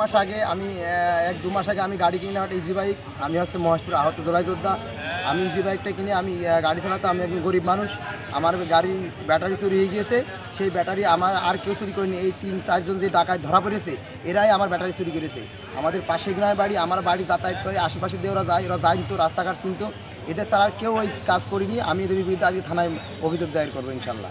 মাস আগে আমি এক দু মাস আগে আমি গাড়ি কিনে একটা ইজি বাইক আমি হচ্ছে মহেশপুর আহত জোলাই যোদ্ধা। আমি ইজি বাইকটা কিনে আমি গাড়ি চালাতে আমি একজন গরিব মানুষ। আমার গাড়ি ব্যাটারি চুরি হয়ে গিয়েছে। সেই ব্যাটারি আমার আর কেউ চুরি করেনি। এই তিন, চারজন যে ডাকায় ধরা পড়েছে, এরাই আমার ব্যাটারি চুরি করেছে। আমাদের পাশে গ্রামের বাড়ি, আমার বাড়ি যাতায়াত করে, আশেপাশে দিয়ে ওরা যায় ওরা জানতো রাস্তাঘাট চিনতো। এদের ছাড়া আর কেউ ওই কাজ করিনি। আমি এদের বিরুদ্ধে আজকে থানায় অভিযোগ দায়ের করব ইনশাল্লাহ